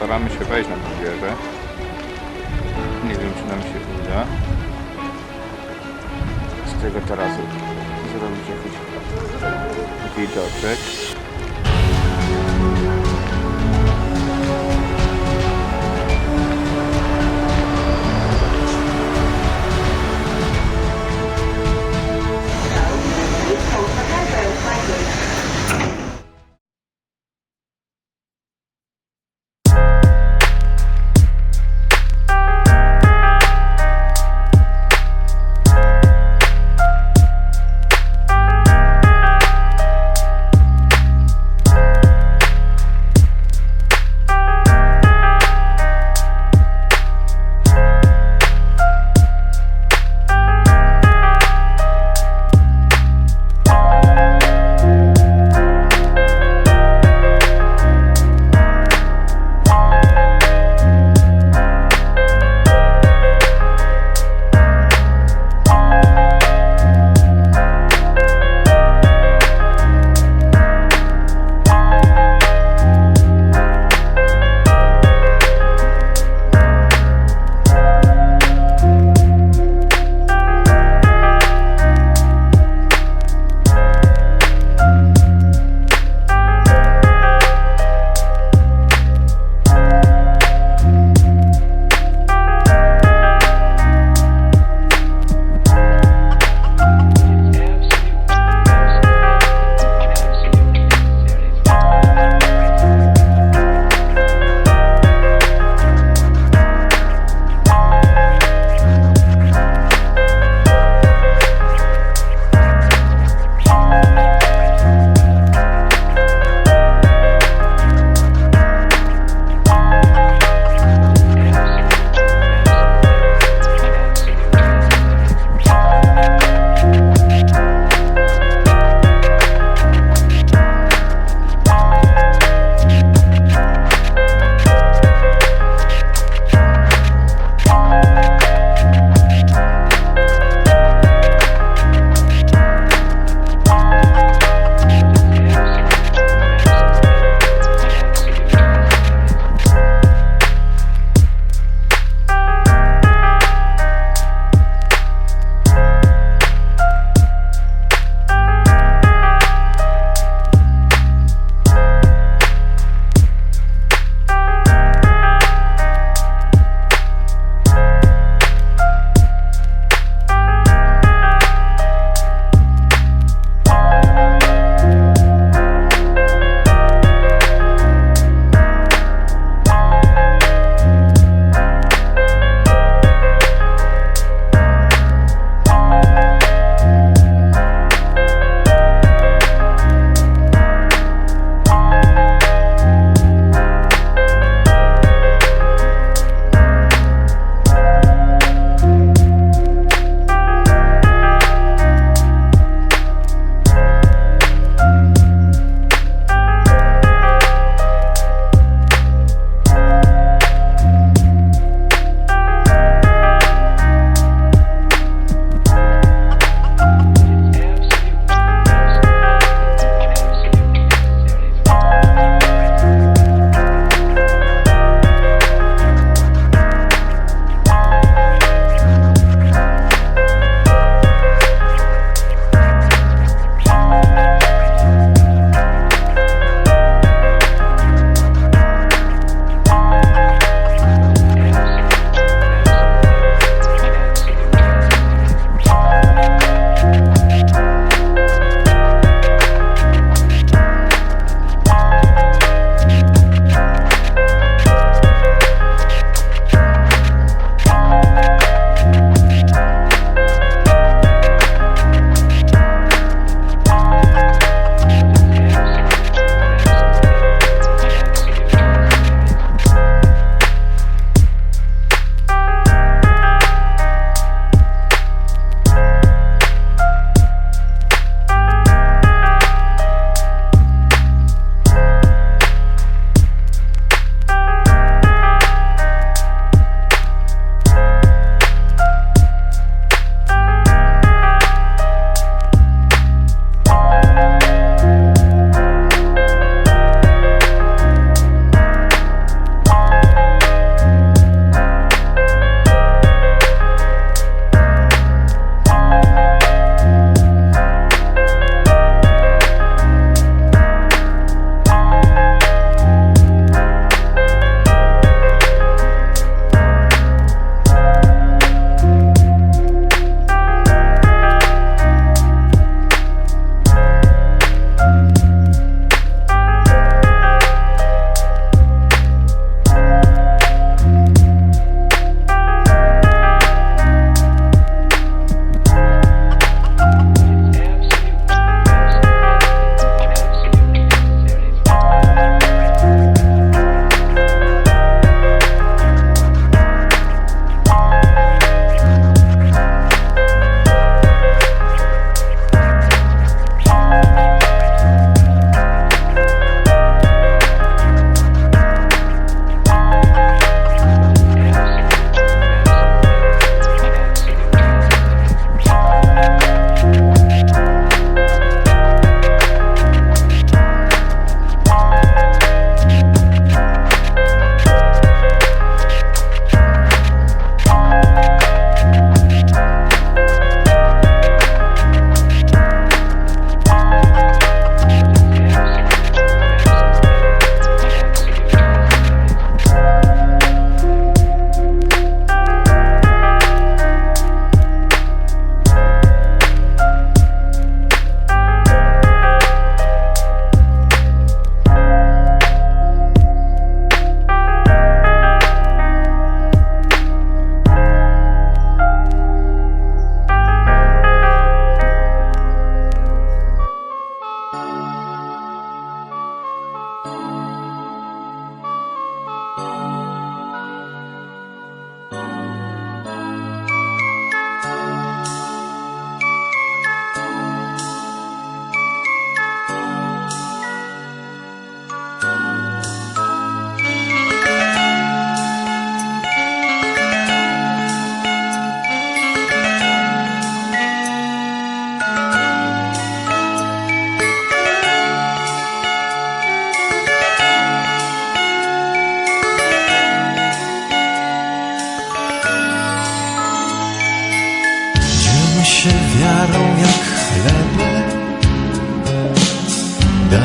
postaramy się wejść na tę wieżę. Nie wiem, czy nam się uda. Z tego tarasu zrobić jakiś widoczek.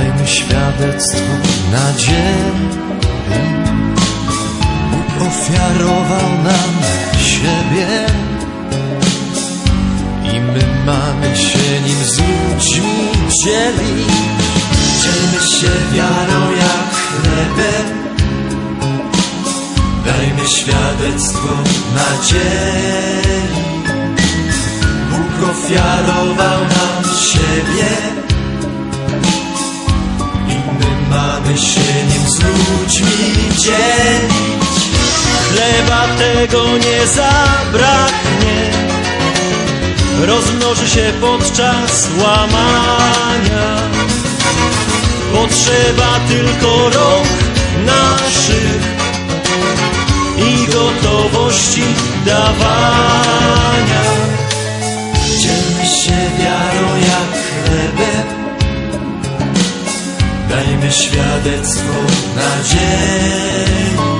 Dajmy świadectwo nadziei. Ofiarował nam siebie i my mamy się nim z ludźmi dzielić. Dzielmy się wiarą jak chlebem. Dajmy świadectwo nadziei. Bóg ofiarował nam siebie Tego nie zabraknie. Rozmnoży się podczas łamania. Potrzeba tylko rąk naszych I gotowości dawania. Dzielmy się wiarą jak chlebem. Dajmy świadectwo nadziei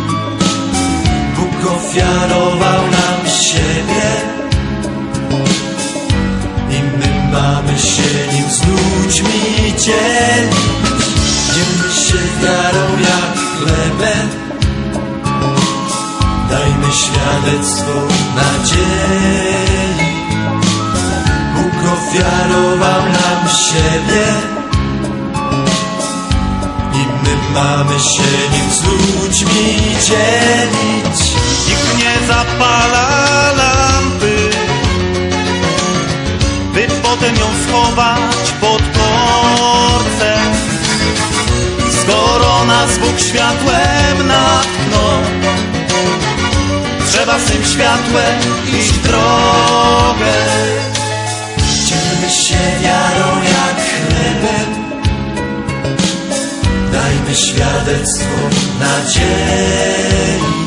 ofiarował nam siebie. I my mamy się nim z ludźmi dzielić Dzielmy się wiarą jak chlebem Dajmy świadectwo nadziei. Bóg ofiarował nam siebie. Mamy się nim z ludźmi dzielić. Zapala lampy By potem ją schować pod porcem Skoro nas Bóg światłem natknął Trzeba z tym światłem iść drogę Dzielmy się wiarą jak chlebem. Dajmy świadectwo nadziei.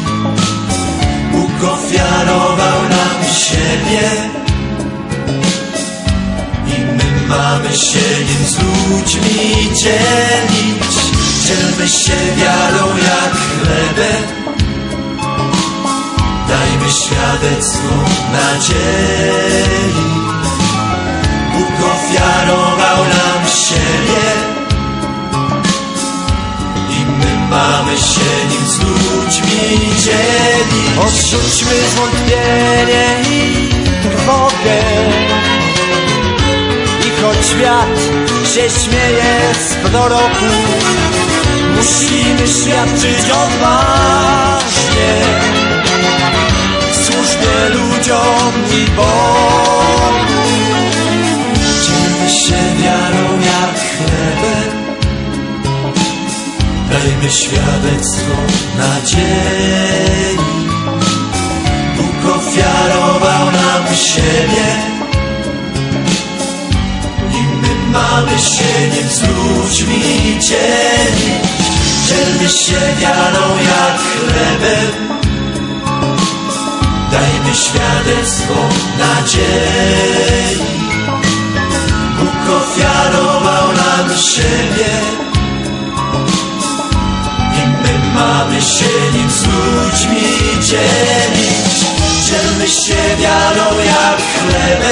Bóg ofiarował nam siebie i my mamy się nim z ludźmi dzielić. Dzielmy się wiarą jak chlebem. Dajmy świadectwo nadziei. Bóg ofiarował nam siebie i my mamy się z ludźmi dzielić. Odrzućmy zwątpienie i trwogę. I choć świat się śmieje z proroków Musimy świadczyć odważnie. Służbie ludziom i Bogu. Dzielmy się wiarą Dajmy świadectwo nadziei. Bóg ofiarował nam siebie i my mamy się nim z ludźmi dzielić. Dzielmy się wiarą jak chlebem. Dajmy świadectwo nadziei. Bóg ofiarował nam siebie mamy się nim z ludźmi dzielić. Dzielmy się wiarą jak chlebem.